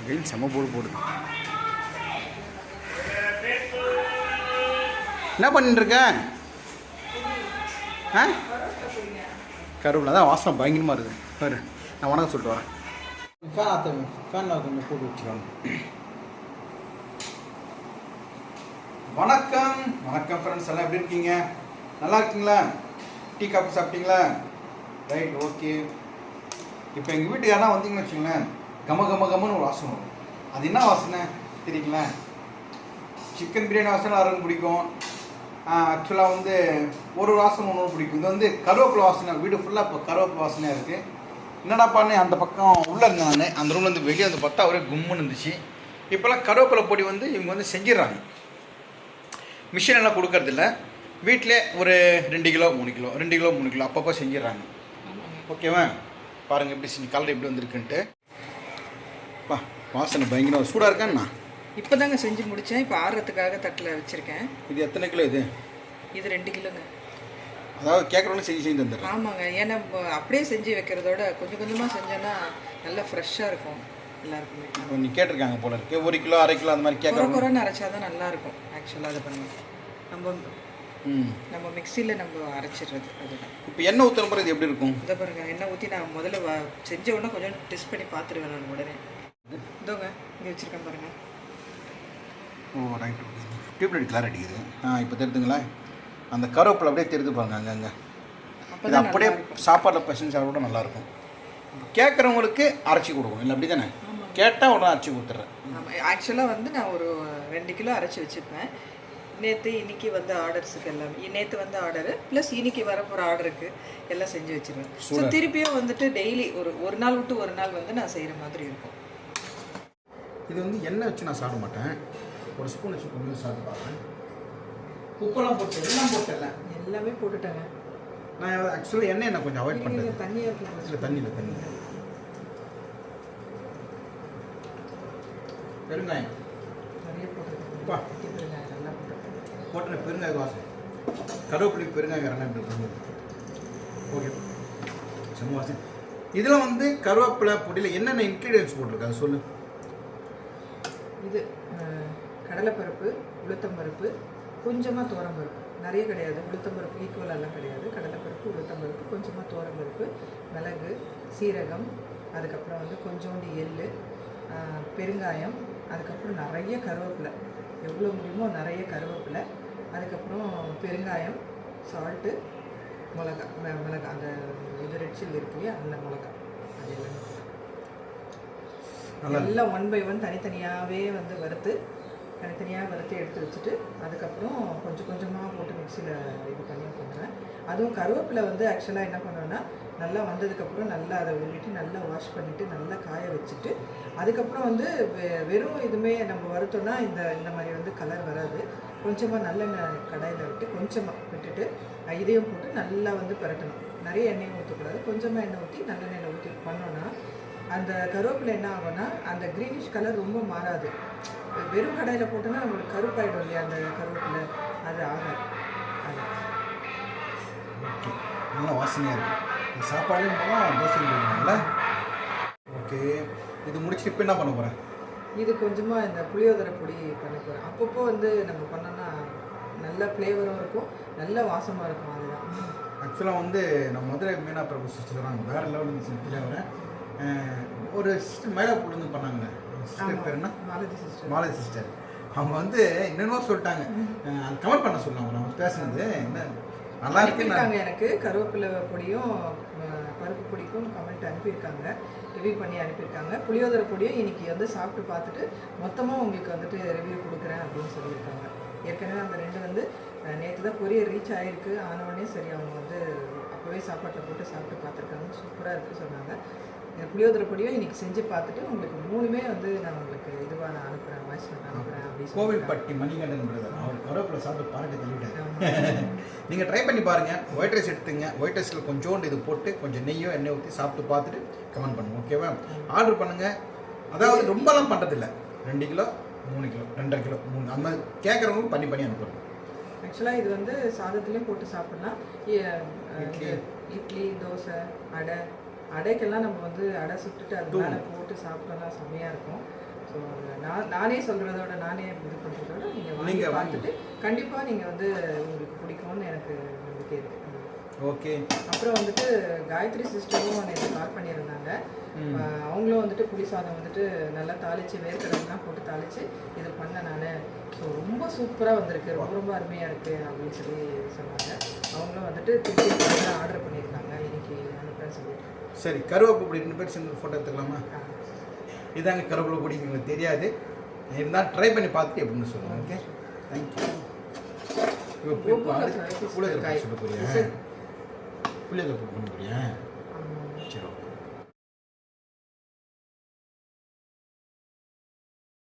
வெயில் செம போடு போடுது என்ன பண்ணிட்டு இருக்க ஆ? கருவில் தான் வாசனை பயங்கரமாக இருக்குது. பாரு நான் வணக்கம் சொல்லிட்டு வரேன். ஃபேன் ஆத்த ஃபேனில் கொஞ்சம் போட்டு வச்சுருவாங்க வணக்கம். வணக்கம் ஃப்ரெண்ட்ஸ் எல்லாம் எப்படி இருக்கீங்க? நல்லா இருக்கீங்களா? டீ காஃபி சாப்பிட்டீங்களா? ரைட் ஓகே இப்போ எங்கள் வீட்டுக்கு யாரா வந்தீங்கன்னு வச்சுங்களேன் கம கம கமன்னு ஒரு வாசனை வரும். அது என்ன வாசனை? தெரியுங்களா சிக்கன் பிரியாணி வாசனை எல்லாருக்கும் பிடிக்கும். ஆக்சுவலாக வந்து ஒரு வாசனை ஒன்று பிடிக்கும். இது வந்து கருவேப்பிலை வாசனை. வீடு ஃபுல்லாக இப்போ கருவேப்பிலை வாசனையாக இருக்குது என்னடா பண்ணு அந்த பக்கம் உள்ளே இருந்தேன் நான். அந்த ரூம்லேருந்து வெளியே வந்து பார்த்தா ஒரே கும்முன்னு இருந்துச்சு. இப்போல்லாம் கருவேப்பிலை பொடி வந்து இவங்க வந்து செஞ்சிடறாங்க. மிஷின் எல்லாம் கொடுக்கறதில்ல வீட்டிலே ஒரு ரெண்டு கிலோ மூணு கிலோ ரெண்டு கிலோ மூணு கிலோ அப்பப்போ செஞ்சிடறாங்க. ஓகேவா பாருங்கள் எப்படி செஞ்சு கலர் எப்படி வந்திருக்குன்ட்டு. பா வாசனை பயங்கரம் சூடாக இருக்காண்ணா? இப்போ தாங்க செஞ்சு முடித்தேன் இப்போ ஆறுறதுக்காக தட்டில் வச்சுருக்கேன். இது எத்தனை கிலோ இது? இது ரெண்டு கிலோங்க. அதாவது கேட்குறவங்க செஞ்சு செஞ்சு தந்துடுறேன். ஆமாங்க. ஏன்னா அப்படியே செஞ்சு வைக்கிறதோட கொஞ்சம் கொஞ்சமாக செஞ்சோன்னா நல்லா ஃப்ரெஷ்ஷாக இருக்கும். எல்லாருக்குமே. நீ கேட்டிருக்காங்க போல இருக்கு. ஒரு கிலோ அரை கிலோ அந்த மாதிரி குறை கேட்குறவங்க குறைன்னு அரைச்சா தான் நல்லா இருக்கும். ஆக்சுவலாக அது பண்ணுங்க நம்ம ம் நம்ம மிக்சியில் நம்ம அரைச்சிடுறது அதுதான். இப்போ எண்ணெய் ஊற்றுற பிறகு இது எப்படி இருக்கும்? இதை பாருங்க. எண்ணெய் ஊற்றி நான் முதல்ல செஞ்ச உடனே கொஞ்சம் டெஸ்ட் பண்ணி பார்த்துருவேன் நான் உடனே. இதோங்க இங்கே வச்சுருக்கேன் பாருங்க. Oh right okay tubelight glare அடிக்குது. ஆ இப்போ தெரியுதுங்களா? அந்த கருவேப்பிலை அப்படியே தெரியுது பாருங்க அங்கங்கே அப்போ இது தான் அப்படியே சாப்பாட்டில் பசங்க சாப்பிட நல்லாயிருக்கும் கேட்குறவங்களுக்கு அரைச்சி கொடுக்கணும். இல்லை அப்படி தானே கேட்டால் உடனே அரைச்சி கொடுத்துட்றேன். ஆக்சுவலாக வந்து நான் ஒரு ரெண்டு கிலோ அரைச்சி வச்சுருப்பேன். நேற்று இன்னைக்கு வந்து ஆர்டர்ஸுக்கு எல்லாமே நேற்று வந்து ஆர்டரு ப்ளஸ் இன்னைக்கு வரப்போகிற ஆர்டருக்கு எல்லாம் செஞ்சு வச்சிருவேன். ஸோ திருப்பியும் வந்துட்டு டெய்லி ஒரு ஒரு நாள் விட்டு ஒரு நாள் வந்து நான் செய்கிற மாதிரி இருக்கும். இது வந்து எண்ணெய் வச்சு நான் சாப்பிட மாட்டேன். ஒரு ஸ்பூன் வச்சு கொஞ்சம் சாப்பிட்டு பார்ப்பேன் உப்பெல்லாம் போட்டு எல்லாம் போட்டல எல்லாமே. போட்டுட்டேங்க. நான் ஆக்சுவலாக எண்ணெய் நான் கொஞ்சம் அவாய்ட் பண்ணுறது தண்ணியாக இருக்கும் இல்லை தண்ணி இல்லை தண்ணி பெருங்காயம். நிறைய. போட்டுருக்கேன். போட்டுற பெருங்காய வாசம் கருவேப்பிலை பெருங்காயம் இப்படி ஓகே செம்ம வாசம் இதில் வந்து கருவேப்பிலை பொடியில் என்னென்ன இன்க்ரீடியன்ஸ் போட்டிருக்கு? அதை சொல்லு. இது கடலைப்பருப்பு உளுத்தம்பருப்பு கொஞ்சமாக தோரம்பருப்பு நிறைய கிடையாது. உளுத்தம்பருப்பு ஈக்குவலெல்லாம் கிடையாது. கடலைப்பருப்பு உளுத்தம்பருப்பு கொஞ்சமாக தோரம்பருப்பு மிளகு சீரகம் அதுக்கப்புறம் வந்து கொஞ்சோண்டு எள் பெருங்காயம் அதுக்கப்புறம் நிறைய கருவேப்பிலை. எவ்வளோ முடியுமோ நிறைய கருவேப்பிலை. அதுக்கப்புறம் பெருங்காயம் சால்ட்டு மிளகா மிளகா அந்த இது ரெட் சில்லி இருக்கு இல்லையா? அந்த மிளகா அது எல்லாமே. எல்லாம் ஒன் பை ஒன் தனித்தனியாகவே வந்து வறுத்து தனித்தனியாக வறுத்து எடுத்து வச்சுட்டு அதுக்கப்புறம் கொஞ்சம் கொஞ்சமாக போட்டு மிக்சியில் இது பண்ணி பண்ணுவேன் அதுவும் கருவேப்பிலை வந்து ஆக்சுவலாக என்ன பண்ணுவேன்னா நல்லா வந்ததுக்கப்புறம் நல்லா அதை உள்ளிட்டு நல்லா வாஷ் பண்ணிவிட்டு நல்லா காய வச்சுட்டு அதுக்கப்புறம் வந்து வெ- வெறும் இதுவுமே நம்ம வறுத்தோம்னா இந்த இந்த மாதிரி வந்து கலர் வராது. கொஞ்சமாக நல்லெண்ணெய் கடாயில் விட்டு கொஞ்சமாக விட்டுட்டு இதையும் போட்டு நல்லா வந்து பரட்டணும். நிறைய எண்ணெயும் ஊற்றக்கூடாது கொஞ்சமாக எண்ணெய் ஊற்றி நல்லெண்ணெயில் ஊற்றி பண்ணோன்னா அந்த கருவேப்பிலை என்ன ஆகும்னா அந்த க்ரீனிஷ் கலர் ரொம்ப மாறாது. வெறும் கடாயில் போட்டோன்னா நம்மளுக்கு கருப்பாயிடும் இல்லையா அந்த கருவேப்பிலை? அது ஆகாது. அது. ஓகே. நல்ல வாசனையாக இருக்குது போகலாம் தோசையும் போடுவாங்கல்ல ஓகே. இது முடிச்சுட்டு இப்போ என்ன பண்ண போகிறேன் இது கொஞ்சமாக இந்த புளியோதரை பொடி பண்ண போகிறேன் அப்பப்போ வந்து நம்ம பண்ணோன்னா நல்ல ஃப்ளேவரும் இருக்கும். நல்ல வாசமாக இருக்கும் அதுதான். ஆக்சுவலாக வந்து நம்ம மதுரை மீனா பிரபு சிஸ்டர் வேறு லெவலில் சிஸ்டர் ஒரு சிஸ்டர் மயிலாப்பூர்லேருந்து பண்ணாங்க சிஸ்டர் பேர் என்ன? மாலதி சிஸ்டர் மாலதி சிஸ்டர் அவங்க வந்து என்னென்னமோ சொல்லிட்டாங்க. கமெண்ட் பண்ண சொன்னாங்க நம்ம பேசுனது என்ன? நல்லா இருக்கு அனுப்பியிருக்காங்க எனக்கு. கருவேப்பிலை பொடியும் பருப்பு பொடிக்கும் கமெண்ட் அனுப்பியிருக்காங்க. ரிவ்யூ பண்ணி அனுப்பியிருக்காங்க. புளியோதரை பொடியும் இன்னைக்கு வந்து சாப்பிட்டு பார்த்துட்டு மொத்தமாக உங்களுக்கு வந்துட்டு ரிவ்யூ கொடுக்குறேன் அப்படின்னு சொல்லியிருக்காங்க. ஏற்கனவே அந்த ரெண்டு வந்து நேற்று தான் கொரியர் ரீச் ஆகிருக்கு ஆனவுடனே சரி அவங்க வந்து அப்போவே சாப்பாட்டில் போட்டு சாப்பிட்டு பார்த்துருக்காங்க. சூப்பராக இருக்குது சொன்னாங்க. புளியோதரை பொடியும் இன்னைக்கு செஞ்சு பார்த்துட்டு உங்களுக்கு மூணுமே வந்து நான் உங்களுக்கு இதுவாக நான் அனுப்புகிறேன் வாய்ஸ் நான் அனுப்புகிறேன் சொல்லியிருக்காங்க. கோவில்பட்டி மணிகண்டன் பிரதர் அவர் கருவேப்பிலை சாப்பிட்டு பாராட்டி தள்ளிவிட்டாரு. ஆமா. நீங்கள் ட்ரை பண்ணி பாருங்கள் ஒயிட் ரைஸ் எடுத்துங்க. ஒயிட் ரைஸில் கொஞ்சோண்டு இது போட்டு கொஞ்சம் நெய்யோ எண்ணெய் ஊற்றி சாப்பிட்டு பார்த்துட்டு கமெண்ட் பண்ணுங்க ஓகேவா ஆர்டர் பண்ணுங்கள் அதாவது ரொம்பலாம் பண்ணுறதில்ல ரெண்டு கிலோ மூணு கிலோ ரெண்டரை கிலோ மூணு. அந்த மாதிரி கேட்குறவங்களுக்கு பண்ணி பண்ணி அனுப்புகிறோம் ஆக்சுவலாக இது வந்து சாதத்துலேயும் போட்டு சாப்பிட்லாம். இட்லி தோசை அடை அடைக்கெல்லாம் நம்ம வந்து அடை சுட்டுட்டு அது மேலே போட்டு சாப்பிட்டோம்னா செம்மையாக இருக்கும். ஸோ நான் நானே சொல்கிறதோட நானே இது பண்ணுறதோட நீங்கள் வாங்கி பார்த்துட்டு கண்டிப்பாக நீங்கள் வந்து உங்களுக்கு பிடிக்கும்னு எனக்கு நம்பிக்கை இருக்குது ஓகே. அப்புறம் வந்துட்டு காயத்ரி சிஸ்டரும் நேற்று கால் பண்ணியிருந்தாங்க. அவங்களும் வந்துட்டு புளி சாதம் வந்துட்டு நல்லா தாளித்து வேர்க்கடலாம் போட்டு தாளித்து இது பண்ணேன் நான். ஸோ ரொம்ப சூப்பராக வந்திருக்கு ரொம்ப ரொம்ப அருமையாக இருக்குது அப்படின்னு சொல்லி சொன்னாங்க. அவங்களும் வந்துட்டு திருப்பி ஆர்டர் சொல்லிட்டு சரி கருவேப்பிலை பொடி ரெண்டு பேர் சேர்ந்து ஃபோட்டோ எடுத்துக்கலாமா? இதாங்க கருவேப்பிலை பொடி எங்களுக்கு தெரியாது. இருந்தால் ட்ரை பண்ணி பார்த்துட்டு எப்படின்னு சொல்லுங்கள் ஓகே தேங்க்யூ புளியகரை சுட போறியா? புளியகரை பண்ண போறியா? சரி ஓகே.